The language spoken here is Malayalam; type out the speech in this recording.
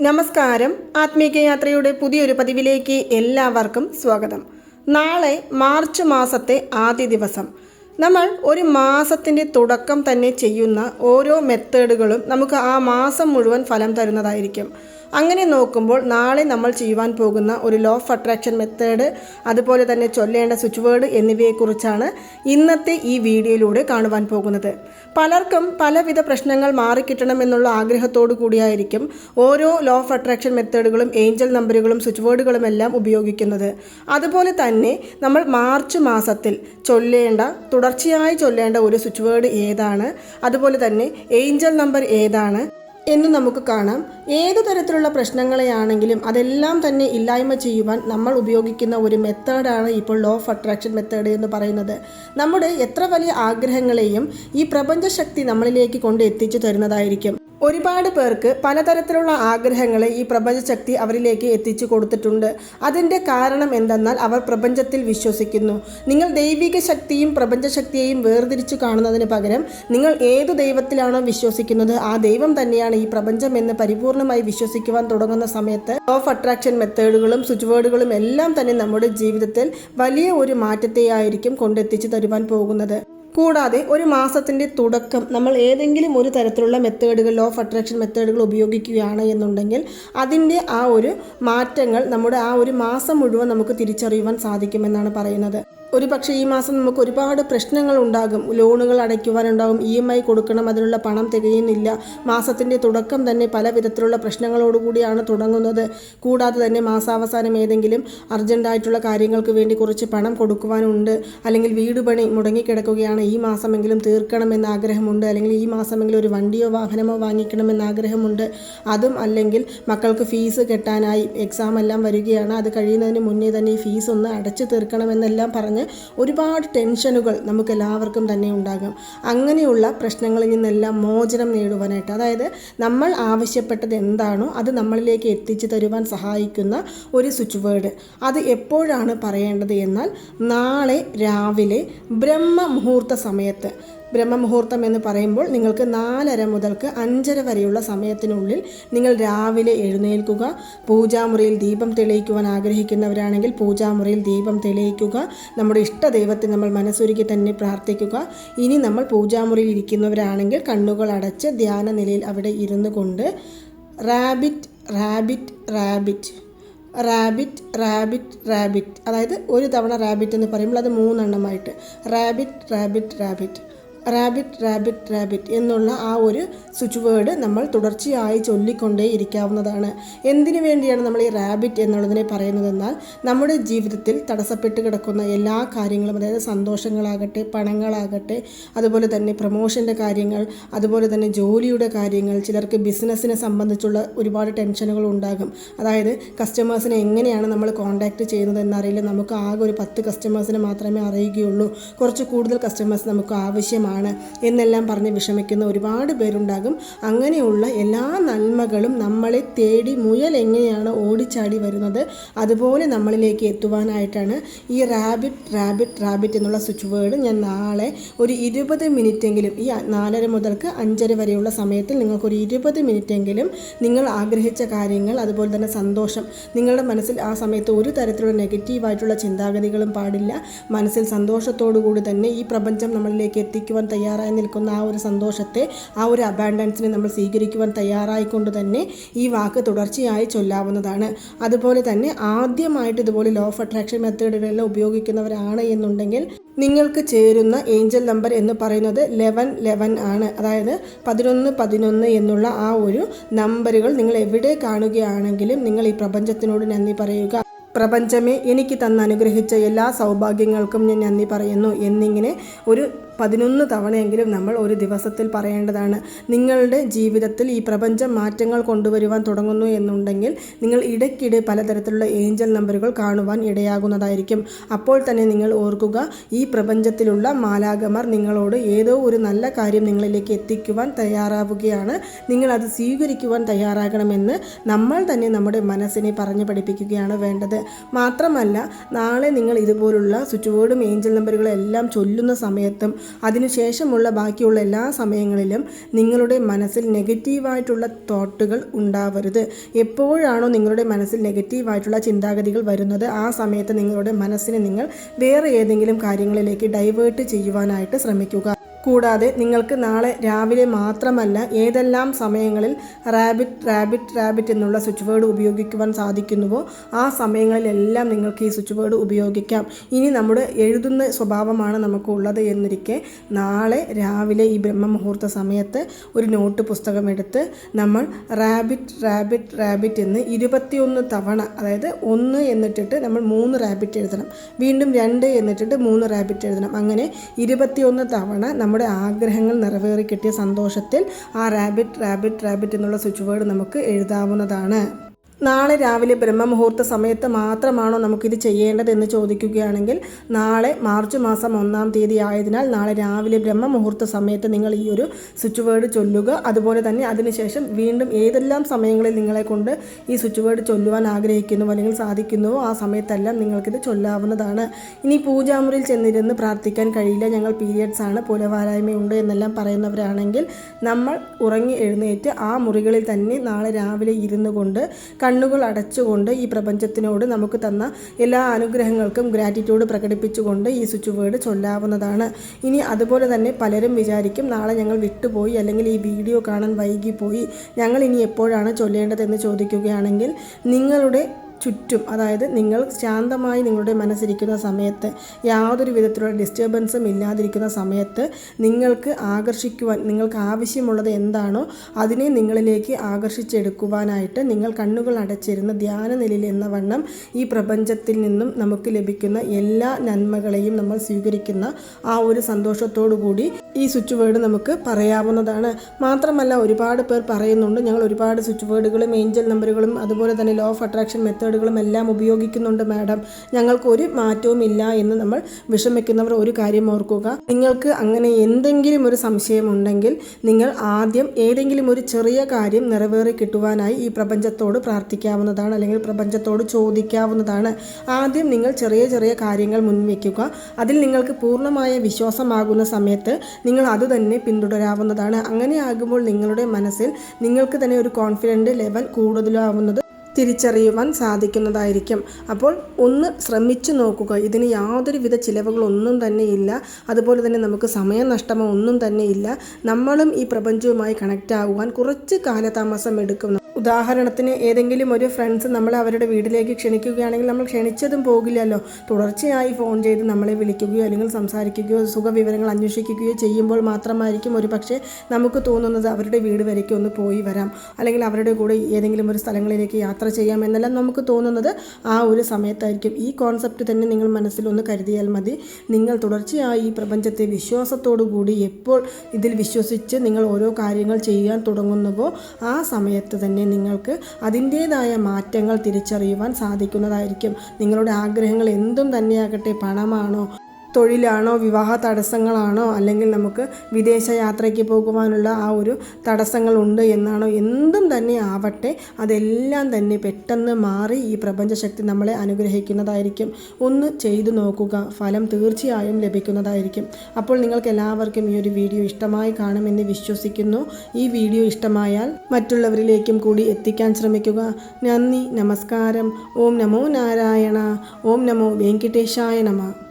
നമസ്കാരം. ആത്മീകയാത്രയുടെ പുതിയൊരു പതിവിലേക്ക് എല്ലാവർക്കും സ്വാഗതം. നാളെ മാർച്ച് മാസത്തെ ആദ്യ ദിവസം. നമ്മൾ ഒരു മാസത്തിന്റെ തുടക്കം തന്നെ ചെയ്യുന്ന ഓരോ മെത്തേഡുകളും നമുക്ക് ആ മാസം മുഴുവൻ ഫലം തരുന്നതായിരിക്കും. അങ്ങനെ നോക്കുമ്പോൾ നാളെ നമ്മൾ ചെയ്യുവാൻ പോകുന്ന ഒരു ലോ ഓഫ് അട്രാക്ഷൻ മെത്തേഡ് അതുപോലെ തന്നെ ചൊല്ലേണ്ട സ്വിച്ച് വേർഡ് എന്നിവയെക്കുറിച്ചാണ് ഇന്നത്തെ ഈ വീഡിയോയിലൂടെ കാണുവാൻ പോകുന്നത്. പലർക്കും പലവിധ പ്രശ്നങ്ങൾ മാറിക്കിട്ടണമെന്നുള്ള ആഗ്രഹത്തോടു കൂടിയായിരിക്കും ഓരോ ലോ ഓഫ് അട്രാക്ഷൻ മെത്തേഡുകളും ഏഞ്ചൽ നമ്പറുകളും സ്വിച്ച് വേർഡുകളും എല്ലാം ഉപയോഗിക്കുന്നത്. അതുപോലെ തന്നെ നമ്മൾ മാർച്ച് മാസത്തിൽ ചൊല്ലേണ്ട തുടർച്ചയായി ചൊല്ലേണ്ട ഒരു സ്വിച്ച് വേർഡ് ഏതാണ്? അതുപോലെ തന്നെ ഏഞ്ചൽ നമ്പർ ഏതാണ്? എന്ന് നമുക്ക് കാണാം. ഏത് തരത്തിലുള്ള പ്രശ്നങ്ങളെയാണെങ്കിലും അതെല്ലാം തന്നെ ഇല്ലായ്മ ചെയ്യുവാൻ നമ്മൾ ഉപയോഗിക്കുന്ന ഒരു മെത്തേഡാണ് ഇപ്പോൾ ലോ ഓഫ് അട്രാക്ഷൻ മെത്തേഡ് എന്ന് പറയുന്നത്. നമ്മുടെ എത്ര വലിയ ആഗ്രഹങ്ങളെയും ഈ പ്രപഞ്ചശക്തി നമ്മളിലേക്ക് കൊണ്ട് എത്തിച്ചു തരുന്നതായിരിക്കും. ഒരുപാട് പേർക്ക് പലതരത്തിലുള്ള ആഗ്രഹങ്ങളെ ഈ പ്രപഞ്ചശക്തി അവരിലേക്ക് എത്തിച്ചു കൊടുത്തിട്ടുണ്ട്. അതിന്റെ കാരണം എന്തെന്നാൽ അവർ പ്രപഞ്ചത്തിൽ വിശ്വസിക്കുന്നു. നിങ്ങൾ ദൈവിക ശക്തിയും പ്രപഞ്ചശക്തിയെയും വേർതിരിച്ചു കാണുന്നതിന് പകരം നിങ്ങൾ ഏതു ദൈവത്തിലാണോ വിശ്വസിക്കുന്നത് ആ ദൈവം തന്നെയാണ് ഈ പ്രപഞ്ചം എന്ന് പരിപൂർണമായി വിശ്വസിക്കുവാൻ തുടങ്ങുന്ന സമയത്ത് ഓഫ് അട്രാക്ഷൻ മെത്തേഡുകളും സ്വിച്ച് വേർഡുകളും എല്ലാം തന്നെ നമ്മുടെ ജീവിതത്തിൽ വലിയ ഒരു മാറ്റത്തെയായിരിക്കും കൊണ്ടെത്തിച്ചു തരുവാൻ പോകുന്നത്. കൂടാതെ ഒരു മാസത്തിന്റെ തുടക്കം നമ്മൾ ഏതെങ്കിലും ഒരു തരത്തിലുള്ള മെത്തേഡുകൾ ലോ ഓഫ് അട്രാക്ഷൻ മെത്തേഡുകൾ ഉപയോഗിക്കുകയാണ് എന്നുണ്ടെങ്കിൽ അതിന്റെ ആ ഒരു മാറ്റങ്ങൾ നമ്മുടെ ആ ഒരു മാസം മുഴുവൻ നമുക്ക് തിരിച്ചറിയുവാൻ സാധിക്കുമെന്നാണ് പറയുന്നത്. ഒരു പക്ഷേ ഈ മാസം നമുക്ക് ഒരുപാട് പ്രശ്നങ്ങൾ ഉണ്ടാകും. ലോണുകൾ അടയ്ക്കുവാനുണ്ടാകും ഇ എം ഐ കൊടുക്കണം. അതിനുള്ള പണം തികയുന്നില്ല. മാസത്തിന്റെ തുടക്കം തന്നെ പല വിധത്തിലുള്ള പ്രശ്നങ്ങളോടുകൂടിയാണ് തുടങ്ങുന്നത്. കൂടാതെ തന്നെ മാസാവസാനം ഏതെങ്കിലും അർജന്റായിട്ടുള്ള കാര്യങ്ങൾക്ക് വേണ്ടി കുറച്ച് പണം കൊടുക്കുവാനുണ്ട്. അല്ലെങ്കിൽ വീട് പണി മുടങ്ങിക്കിടക്കുകയാണ്. ഈ മാസമെങ്കിലും തീർക്കണമെന്ന് ആഗ്രഹമുണ്ട്. അല്ലെങ്കിൽ ഈ മാസമെങ്കിലും ഒരു വണ്ടിയോ വാഹനമോ വാങ്ങിക്കണമെന്ന് ആഗ്രഹമുണ്ട്. അതും അല്ലെങ്കിൽ മക്കൾക്ക് ഫീസ് കെട്ടാനായി എക്സാം എല്ലാം വരികയാണ്. അത് കഴിയുന്നതിന് മുന്നേ തന്നെ ഈ ഫീസ് ഒന്ന് അടച്ചു തീർക്കണമെന്നെല്ലാം പറഞ്ഞ് ഒരുപാട് ടെൻഷനുകൾ നമുക്ക് എല്ലാവർക്കും തന്നെ ഉണ്ടാകും. അങ്ങനെയുള്ള പ്രശ്നങ്ങളിൽ നിന്നെല്ലാം മോചനം നേടുവാനായിട്ട് അതായത് നമ്മൾ ആവശ്യപ്പെട്ടത് എന്താണോ അത് നമ്മളിലേക്ക് എത്തിച്ചു തരുവാൻ സഹായിക്കുന്ന ഒരു സ്വിച്ച് വേർഡ് അത് എപ്പോഴാണ് പറയേണ്ടത് എന്നാൽ നാളെ രാവിലെ ബ്രഹ്മ മുഹൂർത്ത സമയത്ത്. ബ്രഹ്മമുഹൂർത്തം എന്ന് പറയുമ്പോൾ നിങ്ങൾക്ക് നാലര മുതൽക്ക് അഞ്ചര വരെയുള്ള സമയത്തിനുള്ളിൽ നിങ്ങൾ രാവിലെ എഴുന്നേൽക്കുക. പൂജാമുറിയിൽ ദീപം തെളിയിക്കുവാൻ ആഗ്രഹിക്കുന്നവരാണെങ്കിൽ പൂജാമുറിയിൽ ദീപം തെളിയിക്കുക. നമ്മുടെ ഇഷ്ടദൈവത്തെ നമ്മൾ മനസ്സൊരുക്കി തന്നെ പ്രാർത്ഥിക്കുക. ഇനി നമ്മൾ പൂജാമുറിയിൽ ഇരിക്കുന്നവരാണെങ്കിൽ കണ്ണുകൾ അടച്ച് ധ്യാന നിലയിൽ അവിടെ ഇരുന്നു കൊണ്ട് rabbit rabbit rabbit rabbit rabbit rabbit. അതായത് ഒരു തവണ റാബിറ്റ് എന്ന് പറയുമ്പോൾ അത് മൂന്നെണ്ണമായിട്ട്. Rabbit rabbit rabbit. Rabbit rabbit rabbit എന്നുള്ള ആ ഒരു സ്വിച്ച് വേർഡ് നമ്മൾ തുടർച്ചയായി ചൊല്ലിക്കൊണ്ടേ ഇരിക്കാവുന്നതാണ് എന്തിനു വേണ്ടിയാണ് നമ്മൾ ഈ റാബിറ്റ് എന്നുള്ളതിനെ പറയുന്നതെന്നാൽ നമ്മുടെ ജീവിതത്തിൽ തടസ്സപ്പെട്ട് കിടക്കുന്ന എല്ലാ കാര്യങ്ങളും അതായത് സന്തോഷങ്ങളാകട്ടെ പണങ്ങളാകട്ടെ അതുപോലെ തന്നെ പ്രൊമോഷന്റെ കാര്യങ്ങൾ അതുപോലെ തന്നെ ജോലിയുടെ കാര്യങ്ങൾ ചിലർക്ക് ബിസിനസ്സിനെ സംബന്ധിച്ചുള്ള ഒരുപാട് ടെൻഷനുകൾ ഉണ്ടാകും. അതായത് കസ്റ്റമേഴ്സിനെ എങ്ങനെയാണ് നമ്മൾ കോൺടാക്റ്റ് ചെയ്യുന്നത് എന്നറിയില്ല. നമുക്ക് ആകെ ഒരു പത്ത് കസ്റ്റമേഴ്സിനെ മാത്രമേ അറിയുകയുള്ളൂ. കുറച്ച് കൂടുതൽ കസ്റ്റമേഴ്സ് നമുക്ക് ആവശ്യമാണ്. എന്നെല്ലാം പറഞ്ഞ് വിഷമിക്കുന്ന ഒരുപാട് പേരുണ്ടാകും. അങ്ങനെയുള്ള എല്ലാ നന്മകളും നമ്മളെ തേടി മുയൽ എങ്ങനെയാണ് ഓടിച്ചാടി വരുന്നത് അതുപോലെ നമ്മളിലേക്ക് എത്തുവാനായിട്ടാണ് ഈ റാബിറ്റ് റാബിറ്റ് റാബിറ്റ് എന്നുള്ള സ്വിച്ച് വേർഡ് ഞാൻ നാളെ ഒരു ഇരുപത് മിനിറ്റെങ്കിലും ഈ നാലര മുതൽക്ക് അഞ്ചര വരെയുള്ള സമയത്തിൽ നിങ്ങൾക്കൊരു ഇരുപത് മിനിറ്റെങ്കിലും നിങ്ങൾ ആഗ്രഹിച്ച കാര്യങ്ങൾ അതുപോലെ തന്നെ സന്തോഷം നിങ്ങളുടെ മനസ്സിൽ ആ സമയത്ത് ഒരു തരത്തിലുള്ള നെഗറ്റീവായിട്ടുള്ള ചിന്താഗതികളും പാടില്ല. മനസ്സിൽ സന്തോഷത്തോടു കൂടി തന്നെ ഈ പ്രപഞ്ചം നമ്മളിലേക്ക് എത്തിക്കുവാൻ തയ്യാറായി നിൽക്കുന്ന ആ ഒരു സന്തോഷത്തെ ആ ഒരു അബാൻഡൻസിനെ നമ്മൾ സ്വീകരിക്കുവാൻ തയ്യാറായിക്കൊണ്ട് തന്നെ ഈ വാക്ക് തുടർച്ചയായി ചൊല്ലാവുന്നതാണ്. അതുപോലെ തന്നെ ആദ്യമായിട്ട് ഇതുപോലെ ലോ ഓഫ് അട്രാക്ഷൻ മെത്തേഡുകളെല്ലാം ഉപയോഗിക്കുന്നവരാണ് എന്നുണ്ടെങ്കിൽ നിങ്ങൾക്ക് ചേരുന്ന ഏഞ്ചൽ നമ്പർ എന്ന് പറയുന്നത് ലെവൻ ലെവൻ ആണ്. അതായത് പതിനൊന്ന് പതിനൊന്ന് എന്നുള്ള ആ ഒരു നമ്പറുകൾ നിങ്ങൾ എവിടെ കാണുകയാണെങ്കിലും നിങ്ങൾ ഈ പ്രപഞ്ചത്തിനോട് നന്ദി പറയുക. പ്രപഞ്ചമേ എനിക്ക് തന്ന അനുഗ്രഹിച്ച എല്ലാ സൗഭാഗ്യങ്ങൾക്കും ഞാൻ നന്ദി പറയുന്നു എന്നിങ്ങനെ ഒരു പതിനൊന്ന് തവണയെങ്കിലും നമ്മൾ ഒരു ദിവസത്തിൽ പറയേണ്ടതാണ്. നിങ്ങളുടെ ജീവിതത്തിൽ ഈ പ്രപഞ്ചം മാറ്റങ്ങൾ കൊണ്ടുവരുവാൻ തുടങ്ങുന്നു എന്നുണ്ടെങ്കിൽ നിങ്ങൾ ഇടയ്ക്കിടെ പലതരത്തിലുള്ള ഏഞ്ചൽ നമ്പറുകൾ കാണുവാൻ ഇടയാകുന്നതായിരിക്കും. അപ്പോൾ തന്നെ നിങ്ങൾ ഓർക്കുക ഈ പ്രപഞ്ചത്തിലുള്ള മാലാകമാർ നിങ്ങളോട് ഏതോ ഒരു നല്ല കാര്യം നിങ്ങളിലേക്ക് എത്തിക്കുവാൻ തയ്യാറാവുകയാണ്. നിങ്ങൾ അത് സ്വീകരിക്കുവാൻ തയ്യാറാകണമെന്ന് നമ്മൾ തന്നെ നമ്മുടെ മനസ്സിനെ പറഞ്ഞു പഠിപ്പിക്കുകയാണ് വേണ്ടത്. മാത്രമല്ല നാളെ നിങ്ങൾ ഇതുപോലുള്ള സ്വിച്ച് ബോർഡും ഏഞ്ചൽ നമ്പറുകളെല്ലാം ചൊല്ലുന്ന സമയത്തും അതിനുശേഷമുള്ള ബാക്കിയുള്ള എല്ലാ സമയങ്ങളിലും നിങ്ങളുടെ മനസ്സിൽ നെഗറ്റീവായിട്ടുള്ള തോട്ടുകൾ ഉണ്ടാവരുത്. എപ്പോഴാണോ നിങ്ങളുടെ മനസ്സിൽ നെഗറ്റീവായിട്ടുള്ള ചിന്താഗതികൾ വരുന്നത് ആ സമയത്ത് നിങ്ങളുടെ മനസ്സിനെ നിങ്ങൾ വേറെ ഏതെങ്കിലും കാര്യങ്ങളിലേക്ക് ഡൈവേർട്ട് ചെയ്യുവാനായിട്ട് ശ്രമിക്കുക. കൂടാതെ നിങ്ങൾക്ക് നാളെ രാവിലെ മാത്രമല്ല ഏതെല്ലാം സമയങ്ങളിൽ റാബിറ്റ് റാബിറ്റ് റാബിറ്റ് എന്നുള്ള സ്വിച്ച് വേർഡ് ഉപയോഗിക്കുവാൻ സാധിക്കുന്നുവോ ആ സമയങ്ങളിലെല്ലാം നിങ്ങൾക്ക് ഈ സ്വിച്ച് വേർഡ് ഉപയോഗിക്കാം. ഇനി നമ്മുടെ എഴുതുന്ന സ്വഭാവമാണ് നമുക്ക് ഉള്ളത് എന്നിരിക്കെ നാളെ രാവിലെ ഈ ബ്രഹ്മമുഹൂർത്ത സമയത്ത് ഒരു നോട്ട് പുസ്തകം എടുത്ത് നമ്മൾ റാബിറ്റ് റാബിറ്റ് റാബിറ്റ് എന്ന് ഇരുപത്തിയൊന്ന് തവണ അതായത് ഒന്ന് എന്നിട്ടിട്ട് നമ്മൾ മൂന്ന് റാബിറ്റ് എഴുതണം. വീണ്ടും രണ്ട് എന്നിട്ടിട്ട് മൂന്ന് റാബിറ്റ് എഴുതണം. അങ്ങനെ ഇരുപത്തിയൊന്ന് തവണ നമ്മൾ നമ്മുടെ ആഗ്രഹങ്ങൾ നിറവേറി കിട്ടിയ സന്തോഷത്തിൽ ആ റാബിറ്റ് റാബിറ്റ് റാബിറ്റ് എന്നുള്ള സ്വിച്ച് വേർഡ് നമുക്ക് എഴുതാവുന്നതാണ്. നാളെ രാവിലെ ബ്രഹ്മമുഹൂർത്ത സമയത്ത് മാത്രമാണോ നമുക്കിത് ചെയ്യേണ്ടതെന്ന് ചോദിക്കുകയാണെങ്കിൽ നാളെ മാർച്ച് മാസം ഒന്നാം തീയതി ആയതിനാൽ നാളെ രാവിലെ ബ്രഹ്മമുഹൂർത്ത സമയത്ത് നിങ്ങൾ ഈ ഒരു സ്വിച്ച് വേർഡ് ചൊല്ലുക. അതുപോലെ തന്നെ അതിനുശേഷം വീണ്ടും ഏതെല്ലാം സമയങ്ങളിൽ നിങ്ങളെ കൊണ്ട് ഈ സ്വിച്ച് വേർഡ് ചൊല്ലുവാൻ ആഗ്രഹിക്കുന്നു അല്ലെങ്കിൽ സാധിക്കുന്നുവോ ആ സമയത്തെല്ലാം നിങ്ങൾക്കിത് ചൊല്ലാവുന്നതാണ്. ഇനി പൂജാമുറിയിൽ ചെന്നിരുന്ന് പ്രാർത്ഥിക്കാൻ കഴിയില്ല. ഞങ്ങൾ പീരിയഡ്സ് ആണ്. പുലവാരായ്മയുണ്ട് എന്നെല്ലാം പറയുന്നവരാണെങ്കിൽ നമ്മൾ ഉറങ്ങി എഴുന്നേറ്റ് ആ മുറികളിൽ തന്നെ നാളെ രാവിലെ ഇരുന്നു കൊണ്ട് കണ്ണുകൾ അടച്ചുകൊണ്ട് ഈ പ്രപഞ്ചത്തിനോട് നമുക്ക് തന്ന എല്ലാ അനുഗ്രഹങ്ങൾക്കും ഗ്രാറ്റിറ്റ്യൂഡ് പ്രകടിപ്പിച്ചുകൊണ്ട് ഈ സ്വിച്ച് വേർഡ് ചൊല്ലാവുന്നതാണ്. ഇനി അതുപോലെ തന്നെ പലരും വിചാരിക്കും നാളെ ഞങ്ങൾ വിട്ടുപോയി അല്ലെങ്കിൽ ഈ വീഡിയോ കാണാൻ വൈകിപ്പോയി. ഞങ്ങൾ ഇനി എപ്പോഴാണ് ചൊല്ലേണ്ടതെന്ന് ചോദിക്കുകയാണെങ്കിൽ നിങ്ങളുടെ ചുറ്റും അതായത് നിങ്ങൾ ശാന്തമായി നിങ്ങളുടെ മനസ്സിരിക്കുന്ന സമയത്ത് യാതൊരു വിധത്തിലുള്ള ഡിസ്റ്റർബൻസും ഇല്ലാതിരിക്കുന്ന സമയത്ത് നിങ്ങൾക്ക് ആകർഷിക്കുവാൻ നിങ്ങൾക്ക് ആവശ്യമുള്ളത് എന്താണോ അതിനെ നിങ്ങളിലേക്ക് ആകർഷിച്ചെടുക്കുവാനായിട്ട് നിങ്ങൾ കണ്ണുകൾ അടച്ചിരുന്ന ധ്യാന നിലയിൽ എന്ന വണ്ണം ഈ പ്രപഞ്ചത്തിൽ നിന്നും നമുക്ക് ലഭിക്കുന്ന എല്ലാ നന്മകളെയും നമ്മൾ സ്വീകരിക്കുന്ന ആ ഒരു സന്തോഷത്തോടു കൂടി ഈ സ്വിച്ച് വേർഡ് നമുക്ക് പറയാവുന്നതാണ്. മാത്രമല്ല ഒരുപാട് പേർ പറയുന്നുണ്ട് ഞങ്ങൾ ഒരുപാട് സ്വിച്ച് വേർഡുകളും ഏഞ്ചൽ നമ്പറുകളും അതുപോലെ തന്നെ ലോ ഓഫ് അട്രാക്ഷൻ മെത്തേഡുകളും എല്ലാം ഉപയോഗിക്കുന്നുണ്ട് മാഡം. ഞങ്ങൾക്ക് ഒരു മാറ്റവും ഇല്ല എന്ന് നമ്മൾ വിഷമിക്കുന്നവർ ഒരു കാര്യം ഓർക്കുക. നിങ്ങൾക്ക് അങ്ങനെ എന്തെങ്കിലും ഒരു സംശയമുണ്ടെങ്കിൽ നിങ്ങൾ ആദ്യം ഏതെങ്കിലും ഒരു ചെറിയ കാര്യം നിറവേറി കിട്ടുവാനായി ഈ പ്രപഞ്ചത്തോട് പ്രാർത്ഥിക്കാവുന്നതാണ് അല്ലെങ്കിൽ പ്രപഞ്ചത്തോട് ചോദിക്കാവുന്നതാണ്. ആദ്യം നിങ്ങൾ ചെറിയ ചെറിയ കാര്യങ്ങൾ മുൻവയ്ക്കുക അതിൽ നിങ്ങൾക്ക് പൂർണമായ വിശ്വാസമാകുന്ന സമയത്ത് നിങ്ങൾ അത് തന്നെ പിന്തുടരാവുന്നതാണ്. അങ്ങനെ ആകുമ്പോൾ നിങ്ങളുടെ മനസ്സിൽ നിങ്ങൾക്ക് തന്നെ ഒരു കോൺഫിഡന്റ് ലെവൽ കൂടുതലാവുന്നത് തിരിച്ചറിയുവാൻ സാധിക്കുന്നതായിരിക്കും. അപ്പോൾ ഒന്ന് ശ്രമിച്ചു നോക്കുക. ഇതിന് യാതൊരുവിധ ചിലവുകളൊന്നും തന്നെ ഇല്ല. അതുപോലെ തന്നെ നമുക്ക് സമയനഷ്ടമോ ഒന്നും തന്നെ ഇല്ല. നമ്മളും ഈ പ്രപഞ്ചവുമായി കണക്റ്റ് ആകുവാൻ കുറച്ച് കാലതാമസം എടുക്കുന്നു. ഉദാഹരണത്തിന് ഏതെങ്കിലും ഒരു ഫ്രണ്ട്സ് നമ്മളെ അവരുടെ വീട്ടിലേക്ക് ക്ഷണിക്കുകയാണെങ്കിൽ നമ്മൾ ക്ഷണിച്ചതും പോകില്ലല്ലോ. തുടർച്ചയായി ഫോൺ ചെയ്ത് നമ്മളെ വിളിക്കുകയോ അല്ലെങ്കിൽ സംസാരിക്കുകയോ സുഖവിവരങ്ങൾ അന്വേഷിക്കുകയോ ചെയ്യുമ്പോൾ മാത്രമായിരിക്കും ഒരു പക്ഷേ നമുക്ക് തോന്നുന്നത് അവരുടെ വീട് വരയ്ക്ക് ഒന്ന് പോയി വരാം. അല്ലെങ്കിൽ അവരുടെ കൂടെ ഏതെങ്കിലും ഒരു സ്ഥലങ്ങളിലേക്ക് യാത്ര ചെയ്യാം എന്നെല്ലാം നമുക്ക് തോന്നുന്നത്. ആ ഒരു സമയത്തായിരിക്കും. ഈ കോൺസെപ്റ്റ് തന്നെ നിങ്ങൾ മനസ്സിൽ ഒന്ന് കരുതിയാൽ മതി. നിങ്ങൾ തുടർച്ചയായി ഈ പ്രപഞ്ചത്തെ വിശ്വാസത്തോടു കൂടി എപ്പോൾ ഇതിൽ വിശ്വസിച്ച് നിങ്ങൾ ഓരോ കാര്യങ്ങൾ ചെയ്യാൻ തുടങ്ങുന്നുവോ ആ സമയത്ത് തന്നെ നിങ്ങൾക്ക് അതിന്റേതായ മാറ്റങ്ങൾ തിരിച്ചറിയുവാൻ സാധിക്കുന്നതായിരിക്കും. നിങ്ങളുടെ ആഗ്രഹങ്ങൾ എന്തും തന്നെയാകട്ടെ പണമാണോ തൊഴിലാണോ വിവാഹ തടസ്സങ്ങളാണോ അല്ലെങ്കിൽ നമുക്ക് വിദേശ യാത്രയ്ക്ക് പോകുവാനുള്ള ആ ഒരു തടസ്സങ്ങളുണ്ട് എന്നാണോ എന്തും തന്നെ ആവട്ടെ അതെല്ലാം തന്നെ പെട്ടെന്ന് മാറി ഈ പ്രപഞ്ചശക്തി നമ്മളെ അനുഗ്രഹിക്കുന്നതായിരിക്കും. ഒന്ന് ചെയ്തു നോക്കുക ഫലം തീർച്ചയായും ലഭിക്കുന്നതായിരിക്കും. അപ്പോൾ നിങ്ങൾക്ക് എല്ലാവർക്കും ഈ ഒരു വീഡിയോ ഇഷ്ടമായി കാണുമെന്ന് വിശ്വസിക്കുന്നു. ഈ വീഡിയോ ഇഷ്ടമായാൽ മറ്റുള്ളവരിലേക്കും കൂടി എത്തിക്കാൻ ശ്രമിക്കുക. നന്ദി നമസ്കാരം. ഓം നമോ നാരായണ. ഓം നമോ വെങ്കിട്ടേശായ നമ.